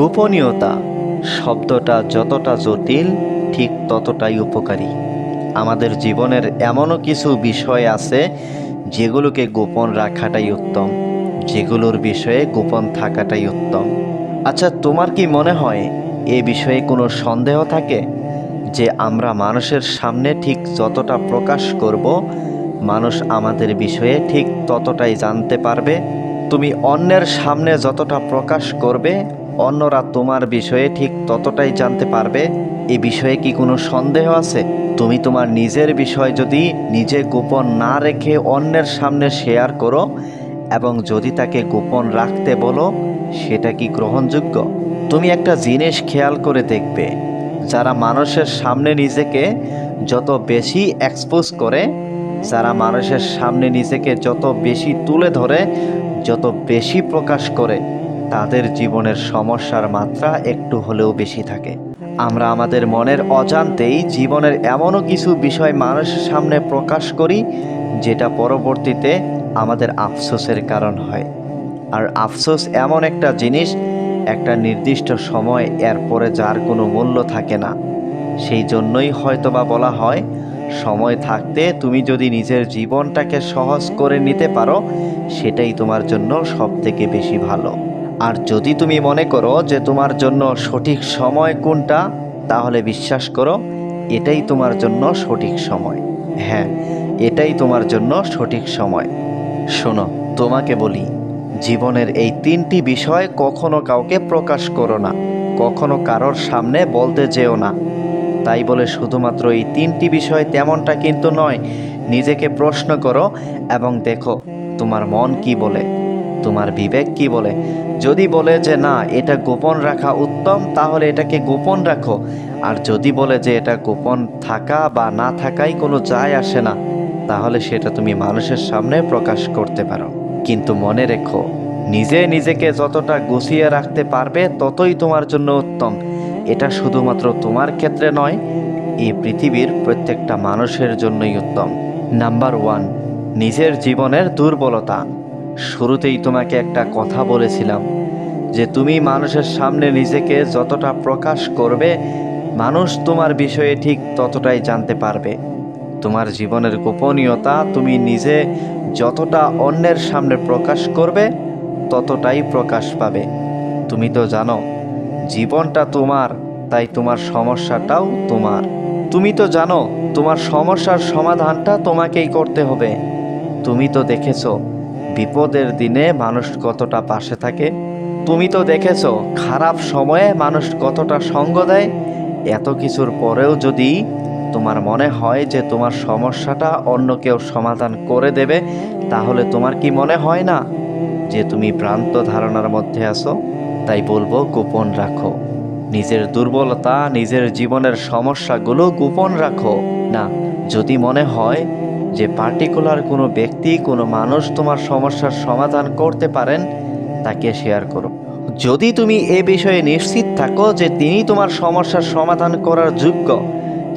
গোপনীয়তা, শব্দটা যতটা জটিল, ঠিক ততটাই উপকারী। আমাদের জীবনের এমনও কিছু বিষয় আছে, যেগুলোকে গোপন রাখাটাই উত্তম, যেগুলোর বিষয়ে গোপন থাকাটাই উত্তম। আচ্ছা তোমার কি মনে হয় এ বিষয়ে কোনো সন্দেহ থাকে? যে আমরা মানুষের সামনে ঠিক যতটা প্রকাশ করব, মানুষ আমাদের বিষয়ে ঠিক ততটাই জানতে পারবে? তুমি অন্যের সামনে যতটা প্রকাশ করবে অন্যরা তোমার বিষয়ে ঠিক ততটাই জানতে পারবে? এ বিষয়ে কি কোনো সন্দেহ আছে? তুমি তোমার নিজের বিষয় যদি নিজে গোপন না রেখে অন্যের সামনে শেয়ার করো এবং যদি তাকে গোপন রাখতে বলো, সেটা কি গ্রহণযোগ্য? তুমি একটা জিনিস খেয়াল করে দেখবে, যারা মানুষের সামনে নিজেকে যত বেশি এক্সপোজ করে, যারা মানুষের সামনে নিজেকে যত বেশি তুলে ধরে, যত বেশি প্রকাশ করে তাদের জীবনের সমস্যার মাত্রা একটু হলেও বেশি থাকে। আমরা আমাদের মনের অজান্তেই জীবনের এমনও কিছু বিষয় মানুষের সামনে প্রকাশ করি, যেটা পরবর্তীতে আমাদের আফসোসের কারণ হয়। আর আফসোস এমন একটা জিনিস, একটা নির্দিষ্ট সময় এরপরে যার কোনো মূল্য থাকে না। সেই জন্যই হয়তোবা বলা হয়, সময় থাকতে তুমি যদি নিজের জীবনটাকে সহজ করে নিতে পারো, সেটাই তোমার জন্য সবথেকে বেশি ভালো। আর যদি তুমি মনে করো যে তোমার জন্য সঠিক সময় কোনটা, তাহলে বিশ্বাস করো, এটাই তোমার জন্য সঠিক সময়। হ্যাঁ এটাই তোমার জন্য সঠিক সময়। শোনো, তোমাকে বলি, জীবনের এই তিনটি বিষয় কখনো কাউকে প্রকাশ করো না, কখনো কারোর সামনে বলতে যেও না। তাই বলে শুধুমাত্র এই তিনটি বিষয় তেমনটা কিন্তু নয়, নিজেকে প্রশ্ন করো এবং দেখো তোমার মন কি বলে। তোমার বিবেক কি বলে? যদি বলে যে না, এটা গোপন রাখা উত্তম, তাহলে এটাকে গোপন রাখো। আর যদি বলে যে এটা গোপন থাকা বা না থাকাই কোনো যায় আসে না, তাহলে সেটা তুমি মানুষের সামনে প্রকাশ করতে পারো। কিন্তু মনে রেখো, নিজে নিজেকে যতটা গুছিয়ে রাখতে পারবে, ততই তোমার জন্য উত্তম। এটা শুধুমাত্র তোমার ক্ষেত্রে নয় এই পৃথিবীর প্রত্যেকটা মানুষের জন্যই উত্তম। নাম্বার ওয়ান, নিজের জীবনের দুর্বলতা। শুরুতেই তোমাকে একটা কথা বলেছিলাম, যে তুমি মানুষের সামনে নিজেকে যতটা প্রকাশ করবে, মানুষ তোমার বিষয়ে ঠিক ততটাই জানতে পারবে। তোমার জীবনের গোপনীয়তা তুমি নিজে যতটা অন্যের সামনে প্রকাশ করবে, ততটাই প্রকাশ পাবে। তুমি তো জানো, জীবনটা তোমার, তাই তোমার সমস্যাটাও তোমার। তুমি তো জানো, তোমার সমস্যার সমাধানটা তোমাকেই করতে হবে। তুমি তো দেখেছ বিপদের দিনে মানুষ কতটা পাশে থাকে? তুমি তো দেখেছ, খারাপ সময়ে মানুষ কতটা সঙ্গ দেয়। এত কিছুর পরেও যদি তোমার মনে হয় যে তোমার সমস্যাটা অন্য কেউ সমাধান করে দেবে, তাহলে তোমার কি মনে হয় না যে তুমি ভ্রান্ত ধারণার মধ্যে আছো? তাই বলব, গোপন রাখো। নিজের দুর্বলতা, নিজের জীবনের সমস্যাগুলো গোপন রাখো। না, যদি মনে হয় যে পার্টিকুলার কোনো ব্যক্তি, কোনো মানুষ তোমার সমস্যার সমাধান করতে পারেন, তাকে শেয়ার করো। যদি তুমি এ বিষয়ে নিশ্চিত থাকো যে তিনি তোমার সমস্যার সমাধান করার যোগ্য,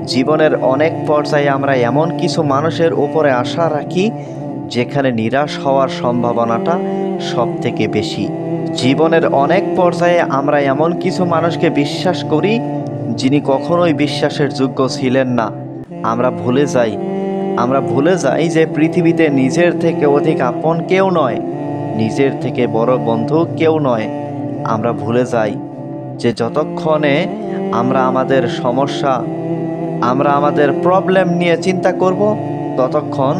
জীবনের অনেক পর্যায়ে আমরা এমন কিছু মানুষের উপরে আশা রাখি, যেখানে নিরাশ হওয়ার সম্ভাবনাটা সব থেকে বেশি। জীবনের অনেক পর্যায়ে আমরা এমন কিছু মানুষকে বিশ্বাস করি, যিনি কখনোই বিশ্বাসের যোগ্য ছিলেন না। আমরা ভুলে যাই আমরা ভুলে যাই যে পৃথিবীতে নিজের থেকে অধিক আপন কেউ নয়, নিজের থেকে বড় বন্ধু কেউ নয়। আমরা ভুলে যাই যে যতক্ষণে আমরা আমাদের সমস্যা, আমরা আমাদের প্রবলেম নিয়ে চিন্তা করব, ততক্ষণ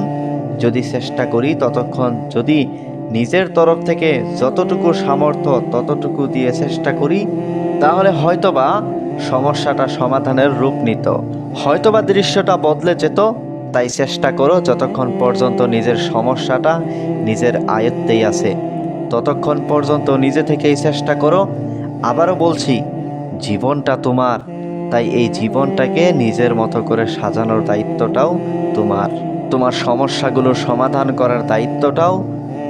যদি চেষ্টা করি, ততক্ষণ যদি নিজের তরফ থেকে যতটুকু সামর্থ্য, ততটুকু দিয়ে চেষ্টা করি, তাহলে হয়তোবা সমস্যাটা সমাধানের রূপ নিত। হয়তোবা দৃশ্যটা বদলে যেত তাই চেষ্টা করো যতক্ষণ পর্যন্ত নিজের সমস্যাটা নিজের আয়ত্তেই আছে। ততক্ষণ পর্যন্ত নিজে থেকেই চেষ্টা করো। আবারও বলছি, জীবনটা তোমার, তাই এই জীবনটাকে নিজের মতো করে সাজানোর দায়িত্বটাও তোমার। তোমার সমস্যাগুলোর সমাধান করার দায়িত্বটাও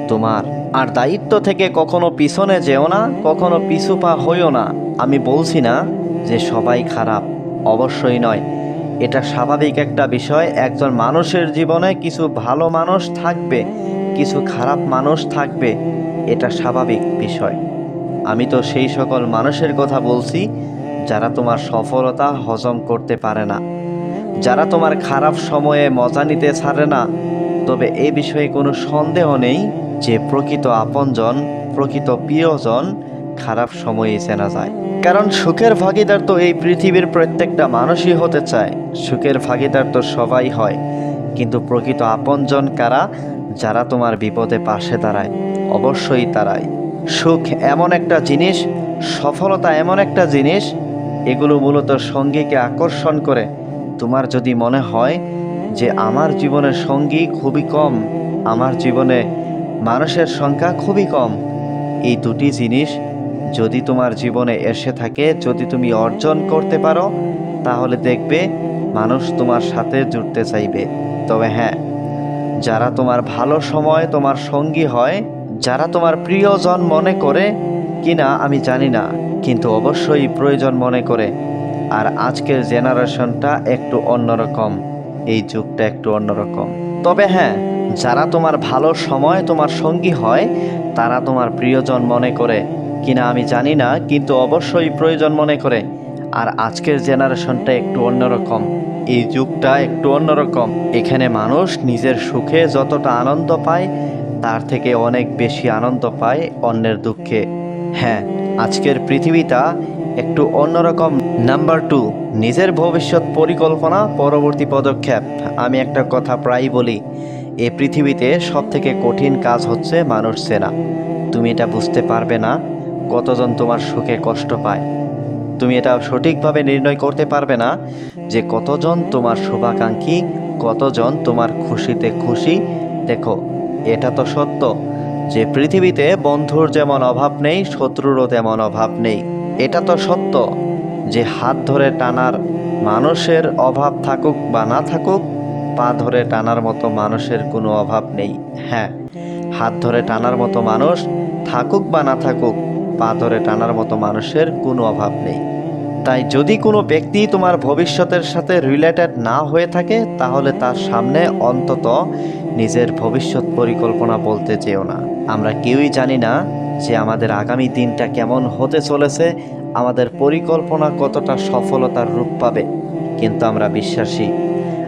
তোমার। আর দায়িত্ব থেকে কখনো পিছনে যেও না, কখনো পিছু পা হইও না। আমি বলছি না যে সবাই খারাপ, অবশ্যই নয়। এটা স্বাভাবিক একটা বিষয়, একজন মানুষের জীবনে কিছু ভালো মানুষ থাকবে, কিছু খারাপ মানুষ থাকবে, এটা স্বাভাবিক বিষয়। আমি তো সেই সকল মানুষের কথা বলছি, যারা তোমার সফলতা হজম করতে পারে না। যারা তোমার খারাপ সময়ে মজা নিতে ছাড়ে না, তবে এ বিষয়ে কোনো সন্দেহ নেই যে প্রকৃত আপনজন, প্রকৃত প্রিয়জন খারাপ সময়ে চেনা যায়। কারণ সুখের ভাগিদার তো এই পৃথিবীর প্রত্যেকটা মানুষই হতে চায়। সুখের ভাগিদার তো সবাই হয়। কিন্তু প্রকৃত আপনজন কারা? যারা তোমার বিপদে পাশে দাঁড়ায়। অবশ্যই তারাই। সুখ এমন একটা জিনিস, সফলতা এমন একটা জিনিস, এগুলো মূলত সঙ্গীকে আকর্ষণ করে। তোমার যদি মনে হয় যে আমার জীবনের সঙ্গী খুবই কম, আমার জীবনে মানুষের সংখ্যা খুবই কম, এই দুটি জিনিস যদি তোমার জীবনে এসে থাকে, যদি তুমি অর্জন করতে পারো, তাহলে দেখবে মানুষ তোমার সাথে জুড়তে চাইবে। তবে হ্যাঁ যারা তোমার ভালো সময় তোমার সঙ্গী হয়, যারা তোমার প্রিয়জন মনে করে, কিনা আমি জানি না, কিন্তু অবশ্যই প্রয়োজন মনে করে। আর আজকের জেনারেশনটা একটু অন্যরকম, এই যুগটা একটু অন্যরকম। তবে হ্যাঁ যারা তোমার ভালো সময় তোমার সঙ্গী হয়, তারা তোমার প্রিয়জন মনে করে কিনা আমি জানি না, কিন্তু অবশ্যই প্রয়োজন মনে করে। আর আজকের জেনারেশনটা একটু অন্যরকম। এই যুগটা একটু অন্যরকম। এখানে মানুষ নিজের সুখে যতটা আনন্দ পায়, তার থেকে অনেক বেশি আনন্দ পায় অন্যের দুঃখে। হ্যাঁ আজকের পৃথিবীটা একটু অন্যরকম। নাম্বার টু, নিজের ভবিষ্যৎ পরিকল্পনা, পরবর্তী পদক্ষেপ। আমি একটা কথা প্রায়ই বলি, এ পৃথিবীতে সব থেকে কঠিন কাজ হচ্ছে মানুষ চেনা। তুমি এটা বুঝতে পারবে না? কতজন তোমার সুখে কষ্ট পায়? তুমি এটা সঠিকভাবে নির্ণয় করতে পারবে না যে কতজন তোমার শুভাকাঙ্ক্ষী, কতজন তোমার খুশিতে খুশি। দেখো, এটা তো সত্য যে পৃথিবীতে বন্ধুর যেমন অভাব নেই, শত্রুরও তেমন অভাব নেই। এটা তো সত্য যে হাত ধরে টানার মানুষের অভাব থাকুক বা না থাকুক, পা ধরে টানার মতো মানুষের কোনো অভাব নেই। হ্যাঁ হাত ধরে টানার মতো মানুষ থাকুক বা না থাকুক পা ধরে টানার মতো মানুষের কোনো অভাব নেই। তাই যদি কোনো ব্যক্তি তোমার ভবিষ্যতের সাথে রিলেটেড না হয়ে থাকে, তাহলে তার সামনে অন্তত নিজের ভবিষ্যৎ পরিকল্পনা বলতে চেও না। আমরা কেউই জানি না যে আমাদের আগামী দিনটা কেমন হতে চলেছে, আমাদের পরিকল্পনা কতটা সফলতার রূপ পাবে, কিন্তু আমরা বিশ্বাসী।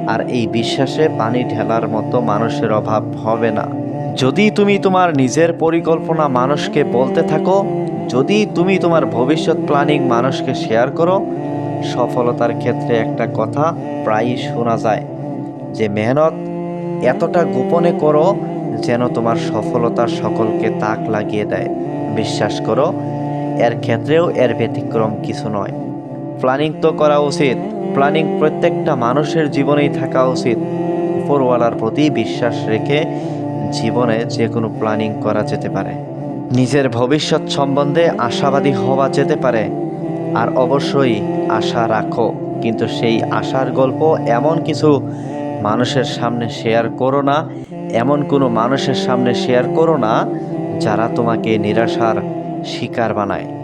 আর এই বিশ্বাসে পানি ঢেলার মতো মানুষের অভাব হবে না। যদি তুমি তোমার নিজের পরিকল্পনা মানুষকে বলতে থাকো যদি তুমি তোমার ভবিষ্যৎ প্ল্যানিং মানুষকে শেয়ার করো, সফলতার ক্ষেত্রে একটা কথা প্রায়ই শোনা যায় যে মেহনত এতটা গোপনে করো যেন তোমার সফলতার সকলকে তাক লাগিয়ে দেয়। বিশ্বাস করো, এর ক্ষেত্রেও এর ব্যতিক্রম কিছু নয়। প্ল্যানিং তো করা উচিত। প্ল্যানিং প্রত্যেকটা মানুষের জীবনেই থাকা উচিত। উপরওয়ালার প্রতি বিশ্বাস রেখে জীবনে যে কোনো প্ল্যানিং করা যেতে পারে। নিজের ভবিষ্যৎ সম্বন্ধে আশাবাদী হওয়া যেতে পারে। আর অবশ্যই আশা রাখো, কিন্তু সেই আশার গল্প এমন কিছু মানুষের সামনে শেয়ার করো না, এমন কোনো মানুষের সামনে শেয়ার করো না, যারা তোমাকে নিরাশার শিকার বানায়।